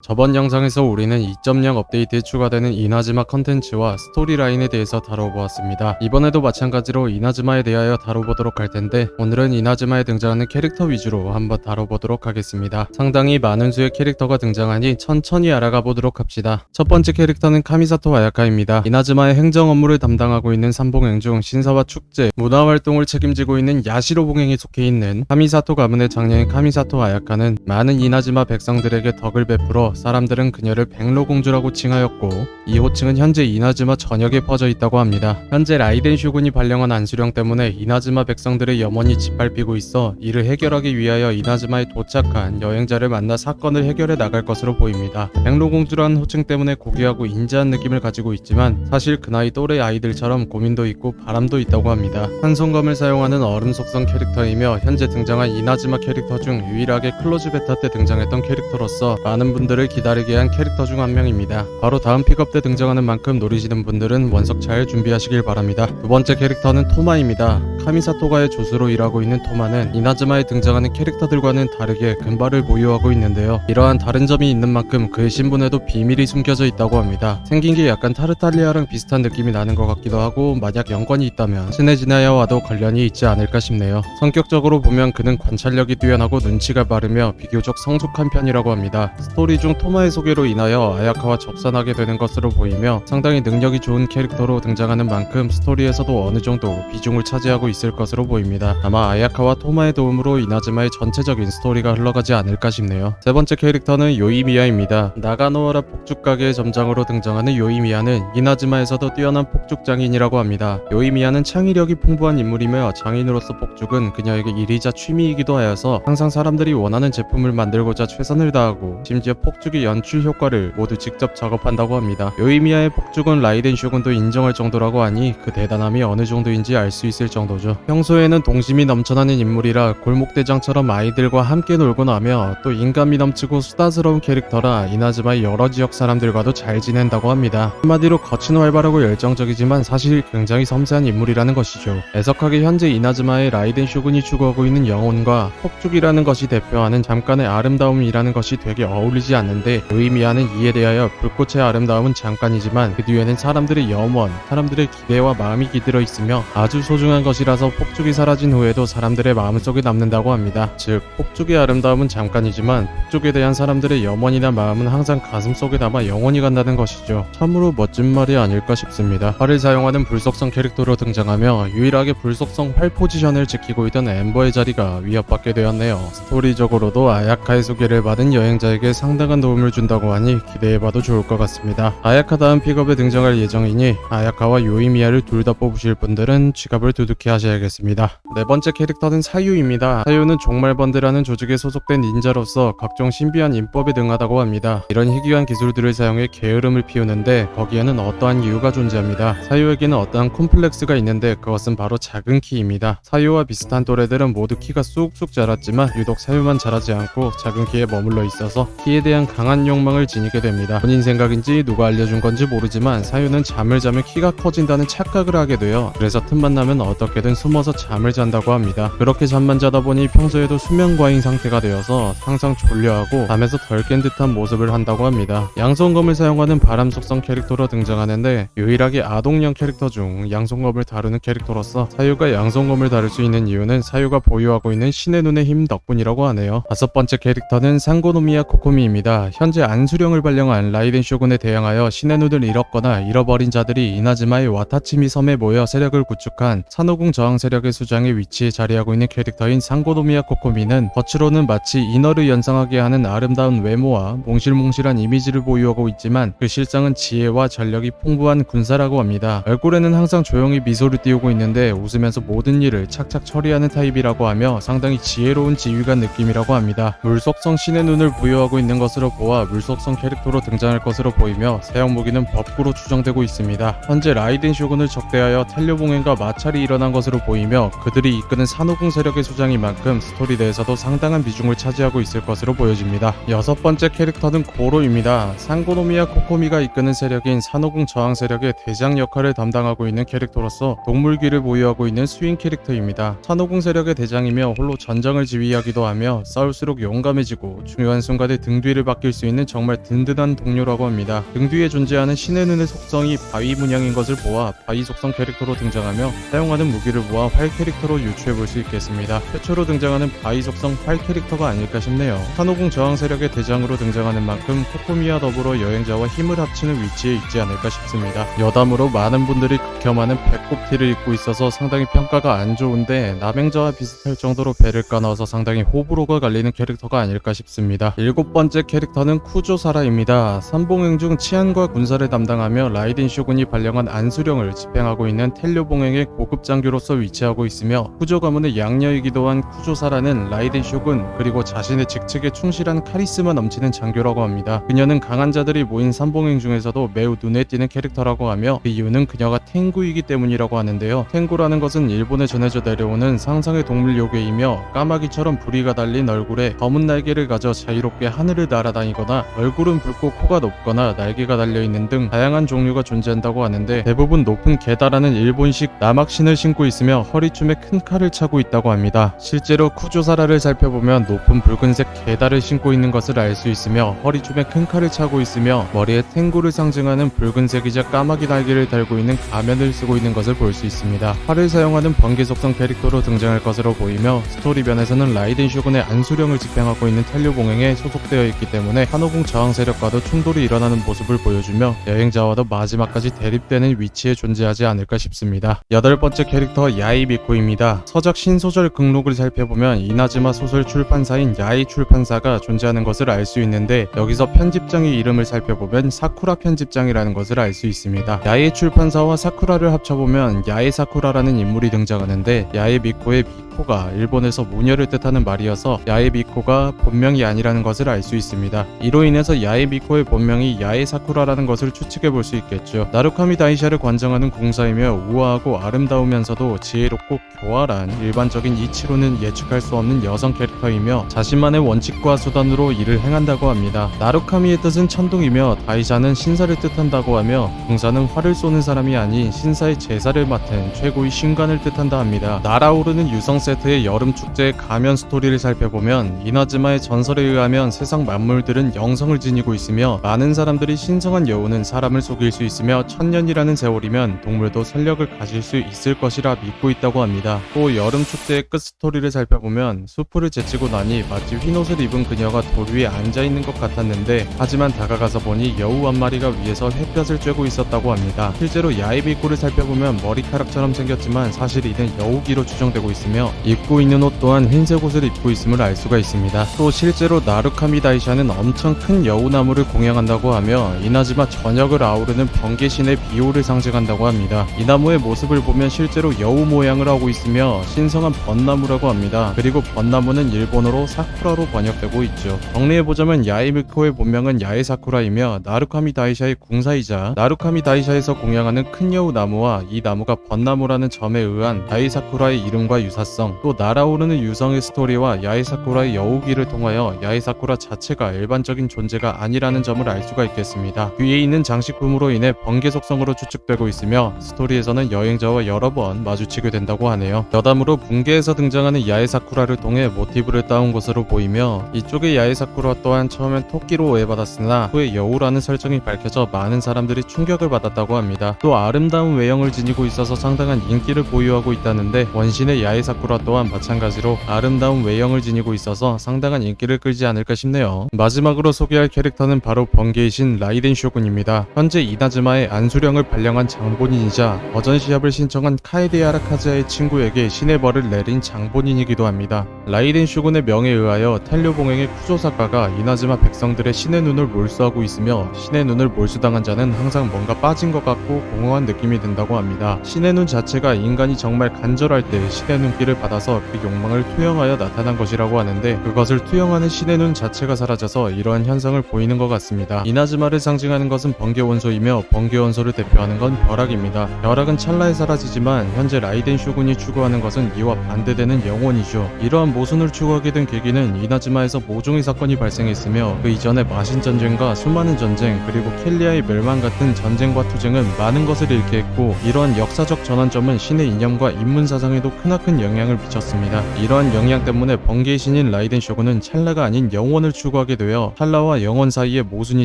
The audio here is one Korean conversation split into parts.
저번 영상에서 우리는 2.0 업데이트에 추가되는 이나즈마 컨텐츠와 스토리라인에 대해서 다뤄보았습니다. 이번에도 마찬가지로 이나즈마에 대하여 다뤄보도록 할 텐데 오늘은 이나즈마에 등장하는 캐릭터 위주로 한번 다뤄보도록 하겠습니다. 상당히 많은 수의 캐릭터가 등장하니 천천히 알아가 보도록 합시다. 첫 번째 캐릭터는 카미사토 아야카입니다. 이나즈마의 행정 업무를 담당하고 있는 삼봉행 중 신사와 축제, 문화활동을 책임지고 있는 야시로 봉행에 속해 있는 카미사토 가문의 장녀인 카미사토 아야카는 많은 이나즈마 백성들에게 덕을 베풀어 사람들은 그녀를 백로공주라고 칭하였고 이 호칭은 현재 이나즈마 전역에 퍼져 있다고 합니다. 현재 라이덴 슈군이 발령한 안수령 때문에 이나즈마 백성들의 염원이 짓밟히고 있어 이를 해결하기 위하여 이나즈마에 도착한 여행자를 만나 사건을 해결해 나갈 것으로 보입니다. 백로공주라는 호칭 때문에 고귀하고 인자한 느낌을 가지고 있지만 사실 그 나이 또래 아이들처럼 고민도 있고 바람도 있다고 합니다. 한손검을 사용하는 얼음 속성 캐릭터이며 현재 등장한 이나즈마 캐릭터 중 유일하게 클로즈 베타 때 등장했던 캐릭터로서 많은 분들을 기다리게 한 캐릭터 중 한 명입니다. 바로 다음 픽업 때 등장하는 만큼 노리시는 분들은 원석 잘 준비하시길 바랍니다. 두 번째 캐릭터는 토마입니다. 카미사토가의 조수로 일하고 있는 토마는 이나즈마에 등장하는 캐릭터들과는 다르게 금발을 보유하고 있는데요. 이러한 다른 점이 있는 만큼 그의 신분에도 비밀이 숨겨져 있다고 합니다. 생긴 게 약간 타르탈리아랑 비슷한 느낌이 나는 것 같기도 하고 만약 연관이 있다면 스네지나야와도 관련이 있지 않을까 싶네요. 성격적으로 보면 그는 관찰력이 뛰어나고 눈치가 빠르며 비교적 성숙한 편이라고 합니다. 스토리 중 토마의 소개로 인하여 아야카와 접선하게 되는 것으로 보이며 상당히 능력이 좋은 캐릭터로 등장하는 만큼 스토리에서도 어느 정도 비중을 차지하고 있을 것으로 보입니다. 아마 아야카와 토마의 도움으로 이나즈마의 전체적인 스토리가 흘러가지 않을까 싶네요. 세 번째 캐릭터는 요이미야입니다. 나가노와라 폭죽 가게의 점장으로 등장하는 요이미야는 이나즈마에서도 뛰어난 폭죽 장인이라고 합니다. 요이미야는 창의력이 풍부한 인물이며 장인으로서 폭죽은 그녀에게 일이자 취미이기도 하여서 항상 사람들이 원하는 제품을 만들고자 최선을 다하고 심지어 폭 죽의 연출 효과를 모두 직접 작업한다고 합니다. 요이미야의 폭죽은 라이덴 슈군도 인정할 정도라고 하니 그 대단함이 어느 정도인지 알 수 있을 정도죠. 평소에는 동심이 넘쳐나는 인물이라 골목대장처럼 아이들과 함께 놀고 나며 또 인간미 넘치고 수다스러운 캐릭터라 이나즈마의 여러 지역 사람들과도 잘 지낸다고 합니다. 한마디로 거친 활발하고 열정적이지만 사실 굉장히 섬세한 인물이라는 것이죠. 애석하게 현재 이나즈마의 라이덴 슈군이 추구하고 있는 영혼과 폭죽이라는 것이 대표하는 잠깐의 아름다움이라는 것이 되게 어울리지 않는 데 의미하는 이에 대하여 불꽃의 아름다움은 잠깐이지만 그 뒤에는 사람들의 염원, 사람들의 기대와 마음이 깃들어 있으며 아주 소중한 것이라서 폭죽이 사라진 후에도 사람들의 마음속에 남는다고 합니다. 즉 폭죽의 아름다움은 잠깐이지만 폭죽에 대한 사람들의 염원이나 마음은 항상 가슴속에 담아 영원히 간다는 것이죠. 참으로 멋진 말이 아닐까 싶습니다. 활을 사용하는 불속성 캐릭터로 등장하며 유일하게 불속성 활 포지션을 지키고 있던 엠버의 자리가 위협받게 되었네요. 스토리적으로도 아야카의 소개를 받은 여행자에게 상당 한 도움을 준다고 하니 기대해봐도 좋을 것 같습니다. 아야카 다음 픽업에 등장할 예정이니 아야카와 요이미야를 둘 다 뽑으실 분들은 지갑을 두둑히 하셔야겠습니다. 네 번째 캐릭터는 사유입니다. 사유는 종말번드라는 조직에 소속된 닌자로서 각종 신비한 인법에 능하다고 합니다. 이런 희귀한 기술들을 사용해 게으름을 피우는데 거기에는 어떠한 이유가 존재합니다. 사유에게는 어떠한 콤플렉스가 있는데 그것은 바로 작은 키입니다. 사유와 비슷한 또래들은 모두 키가 쑥쑥 자랐지만 유독 사유만 자라지 않고 작은 키에 머물러 있어서 키에 대한 강한 욕망을 지니게 됩니다. 본인 생각인지 누가 알려준 건지 모르지만 사유는 잠을 자면 키가 커진다는 착각을 하게 되어 그래서 틈만 나면 어떻게든 숨어서 잠을 잔다고 합니다. 그렇게 잠만 자다 보니 평소에도 수면 과잉 상태가 되어서 항상 졸려하고 잠에서 덜 깬 듯한 모습을 한다고 합니다. 양손검을 사용하는 바람 속성 캐릭터로 등장하는데 유일하게 아동형 캐릭터 중 양손검을 다루는 캐릭터로서 사유가 양손검을 다룰 수 있는 이유는 사유가 보유하고 있는 신의 눈의 힘 덕분이라고 하네요. 다섯 번째 캐릭터는 상고노미야 코코미입니다. 현재 안수령을 발령한 라이덴 쇼군에 대항하여 신의 눈을 잃었거나 잃어버린 자들이 이나즈마의 와타치미 섬에 모여 세력을 구축한 산호궁 저항 세력의 수장에 위치해 자리하고 있는 캐릭터인 상고노미야 코코미는 겉으로는 마치 인어를 연상하게 하는 아름다운 외모와 몽실몽실한 이미지를 보유하고 있지만 그 실상은 지혜와 전력이 풍부한 군사라고 합니다. 얼굴에는 항상 조용히 미소를 띄우고 있는데 웃으면서 모든 일을 착착 처리하는 타입이라고 하며 상당히 지혜로운 지휘관 느낌이라고 합니다. 물속성 신의 눈을 부여하고 있는 것 보아 물속성 캐릭터로 등장할 것으로 보이며 사용 무기는 법구로 추정되고 있습니다. 현재 라이덴 쇼군을 적대하여 텔료봉행과 마찰이 일어난 것으로 보이며 그들이 이끄는 산호궁 세력의 수장인 만큼 스토리 내에서도 상당한 비중을 차지하고 있을 것으로 보여집니다. 여섯 번째 캐릭터는 고로입니다. 상고노미야 코코미가 이끄는 세력인 산호궁 저항 세력의 대장 역할을 담당하고 있는 캐릭터로서 동물귀를 보유하고 있는 수인 캐릭터입니다. 산호궁 세력의 대장이며 홀로 전장을 지휘하기도 하며 싸울수록 용감해지고 중요한 순간에 등 뒤를 맡길 수 있는 정말 든든한 동료라고 합니다. 등 뒤에 존재하는 신의 눈의 속성이 바위 문양인 것을 보아 바위 속성 캐릭터로 등장하며 사용하는 무기를 모아 활 캐릭터로 유추해 볼 수 있겠습니다. 최초로 등장하는 바위 속성 활 캐릭터가 아닐까 싶네요. 산호궁 저항 세력의 대장으로 등장하는 만큼 코코미와 더불어 여행자와 힘을 합치는 위치에 있지 않을까 싶습니다. 여담으로 많은 분들이 극혐하는 배꼽티를 입고 있어서 상당히 평가가 안 좋은데 남행자와 비슷할 정도로 배를 까넣어서 상당히 호불호가 갈리는 캐릭터가 아닐까 싶습니다. 일곱 번째 캐릭터는 쿠조사라입니다. 삼봉행 중 치안과 군사를 담당하며 라이딘 쇼군이 발령한 안수령을 집행하고 있는 텔료봉행의 고급 장교로서 위치하고 있으며 쿠조 가문의 양녀이기도 한 쿠조사라는 라이딘 쇼군 그리고 자신의 직책에 충실한 카리스마 넘치는 장교라고 합니다. 그녀는 강한 자들이 모인 삼봉행 중에서도 매우 눈에 띄는 캐릭터라고 하며 그 이유는 그녀가 탱구이기 때문이라고 하는데요. 탱구라는 것은 일본에 전해져 내려오는 상상의 동물 요괴이며 까마귀처럼 부리가 달린 얼굴에 검은 날개를 가져 자유롭게 하늘을 날아 다니거나 얼굴은 붉고 코가 높거나 날개가 달려있는 등 다양한 종류가 존재한다고 하는데 대부분 높은 게다라는 일본식 남학신을 신고 있으며 허리춤에 큰 칼을 차고 있다고 합니다. 실제로 쿠조사라를 살펴보면 높은 붉은색 게다를 신고 있는 것을 알 수 있으며 허리춤에 큰 칼을 차고 있으며 머리에 탱구를 상징하는 붉은색이자 까마귀 날개를 달고 있는 가면을 쓰고 있는 것을 볼 수 있습니다. 활을 사용하는 번개 속성 캐릭터로 등장할 것으로 보이며 스토리변에서는 라이덴 쇼군의 안수령을 집행하고 있는 텔료봉행에 소속되어 있기 때문에 한호궁 저항 세력과도 충돌이 일어나는 모습을 보여주며 여행자와도 마지막까지 대립되는 위치에 존재하지 않을까 싶습니다. 여덟 번째 캐릭터 야이미코입니다. 서작 신소설 극록을 살펴보면 이나즈마 소설 출판사인 야이 출판사가 존재하는 것을 알 수 있는데 여기서 편집장의 이름을 살펴보면 사쿠라 편집장이라는 것을 알 수 있습니다. 야이 출판사와 사쿠라를 합쳐보면 야이 사쿠라라는 인물이 등장하는데 야이 미코의 미코가 일본에서 모녀를 뜻하는 말이어서 야이 미코가 본명이 아니라는 것을 알 수 있습니다. 이로 인해서 야이 미코의 본명이 야이 사쿠라라는 것을 추측해 볼 수 있겠죠. 나루카미 다이샤를 관장하는 공사이며 우아하고 아름다우면서도 지혜롭고 교활한 일반적인 이치로는 예측할 수 없는 여성 캐릭터이며 자신만의 원칙과 수단으로 일을 행한다고 합니다. 나루카미의 뜻은 천둥이며 다이샤는 신사를 뜻한다고 하며 공사는 활을 쏘는 사람이 아닌 신사의 제사를 맡은 최고의 신관을 뜻한다 합니다. 날아오르는 유성 세트의 여름 축제의 가면 스토리를 살펴보면 이나즈마의 전설에 의하면 세상 만물 들은 영성을 지니고 있으며 많은 사람들이 신성한 여우는 사람을 속일 수 있으며 천년이라는 세월이면 동물도 설력을 가질 수 있을 것이라 믿고 있다고 합니다. 또 여름 축제의 끝 스토리를 살펴보면 수풀을 제치고 나니 마치 흰옷을 입은 그녀가 돌 위에 앉아 있는 것 같았는데 하지만 다가가서 보니 여우 한 마리가 위에서 햇볕을 쬐고 있었다고 합니다. 실제로 야이비코를 살펴보면 머리카락처럼 생겼지만 사실 이는 여우기로 추정되고 있으며 입고 있는 옷 또한 흰색 옷을 입고 있음을 알 수가 있습니다. 또 실제로 나루카미 다이샤는 엄청 큰 여우나무를 공양한다고 하며 이나즈마 전역을 아우르는 번개신의 비호를 상징한다고 합니다. 이 나무의 모습을 보면 실제로 여우 모양을 하고 있으며 신성한 벚나무라고 합니다. 그리고 벚나무는 일본어로 사쿠라로 번역되고 있죠. 정리해보자면 야이미코의 본명은 야에사쿠라이며 나루카미 다이샤의 궁사이자 나루카미 다이샤에서 공양하는 큰 여우 나무와 이 나무가 벚나무라는 점에 의한 야에사쿠라의 이름과 유사성 또 날아오르는 유성의 스토리와 야에사쿠라의 여우기를 통하여 야에사쿠라 자체가 일반적인 존재가 아니라는 점을 알 수가 있겠습니다. 뒤에 있는 장식품으로 인해 번개 속성으로 추측되고 있으며 스토리에서는 여행자와 여러 번 마주치게 된다고 하네요. 여담으로 붕괴에서 등장하는 야에 사쿠라를 통해 모티브를 따온 것으로 보이며 이쪽의 야에 사쿠라 또한 처음엔 토끼로 오해받았으나 후에 여우라는 설정이 밝혀져 많은 사람들이 충격을 받았다고 합니다. 또 아름다운 외형을 지니고 있어서 상당한 인기를 보유하고 있다는데 원신의 야에 사쿠라 또한 마찬가지로 아름다운 외형을 지니고 있어서 상당한 인기를 끌지 않을까 싶네요. 마지막으로 소개할 캐릭터는 바로 번개의 신 라이덴 쇼군입니다. 현재 이나즈마의 안수령을 발령한 장본인이자 버전 시합을 신청한 카에데 아라카즈의 친구에게 신의 벌을 내린 장본인이기도 합니다. 라이덴 쇼군의 명에 의하여 텔료 봉행의 쿠조사카가 이나즈마 백성들의 신의 눈을 몰수하고 있으며 신의 눈을 몰수당한 자는 항상 뭔가 빠진 것 같고 공허한 느낌이 든다고 합니다. 신의 눈 자체가 인간이 정말 간절할 때 신의 눈길을 받아서 그 욕망을 투영하여 나타난 것이라고 하는데 그것을 투영하는 신의 눈 자체가 사라져 서 이러한 현상을 보이는 것 같습니다. 이나즈마를 상징하는 것은 번개 원소이며 번개 원소를 대표하는 건 벼락입니다. 벼락은 찰나에 사라지지만 현재 라이덴 쇼군이 추구하는 것은 이와 반대되는 영혼이죠. 이러한 모순을 추구하게 된 계기는 이나즈마에서 모종의 사건이 발생했으며 그 이전에 마신 전쟁과 수많은 전쟁 그리고 켈리아의 멸망 같은 전쟁과 투쟁은 많은 것을 잃게 했고 이러한 역사적 전환점은 신의 이념과 인문 사상에도 크나큰 영향을 미쳤습니다. 이러한 영향 때문에 번개의 신인 라이덴 쇼군은 찰나가 아닌 영혼을 추구하게 되어 탈라와 영혼 사이에 모순이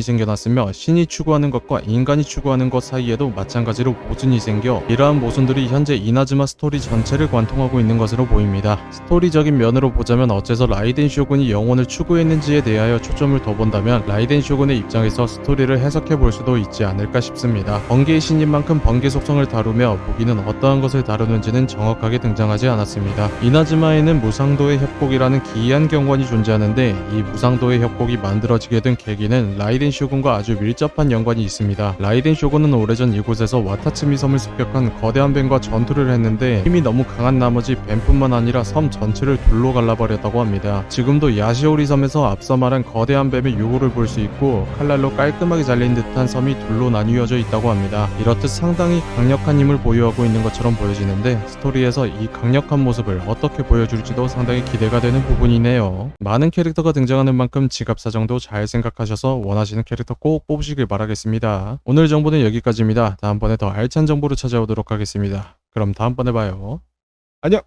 생겨났으며 신이 추구하는 것과 인간이 추구하는 것 사이에도 마찬가지로 모순이 생겨 이러한 모순들이 현재 이나즈마 스토리 전체를 관통하고 있는 것으로 보입니다. 스토리적인 면으로 보자면 어째서 라이덴 쇼군이 영혼을 추구했는지에 대하여 초점을 더 본다면 라이덴 쇼군의 입장에서 스토리를 해석해 볼 수도 있지 않을까 싶습니다. 번개의 신인 만큼 번개 속성을 다루며 무기는 어떠한 것을 다루는지는 정확하게 등장하지 않았습니다. 이나즈마에는 무상도의 협곡이라는 기이한 경관이 존재하는데 이 무상도의 협곡 이 만들어지게 된 계기는 라이덴 쇼군과 아주 밀접한 연관이 있습니다. 라이덴 쇼군은 오래전 이곳에서 와타츠미 섬을 습격한 거대한 뱀과 전투를 했는데 힘이 너무 강한 나머지 뱀뿐만 아니라 섬 전체를 둘로 갈라버렸다고 합니다. 지금도 야시오리 섬에서 앞서 말한 거대한 뱀의 유호를 볼수 있고 칼날로 깔끔하게 잘린 듯한 섬이 둘로 나뉘어져 있다고 합니다. 이렇듯 상당히 강력한 힘을 보유하고 있는 것처럼 보여지는데 스토리에서 이 강력한 모습을 어떻게 보여줄지도 상당히 기대가 되는 부분이네요. 많은 캐릭터가 등장하는 만큼 지갑 사정도 잘 생각하셔서 원하시는 캐릭터 꼭 뽑으시길 바라겠습니다. 오늘 정보는 여기까지입니다. 다음번에 더 알찬 정보로 찾아오도록 하겠습니다. 그럼 다음번에 봐요. 안녕!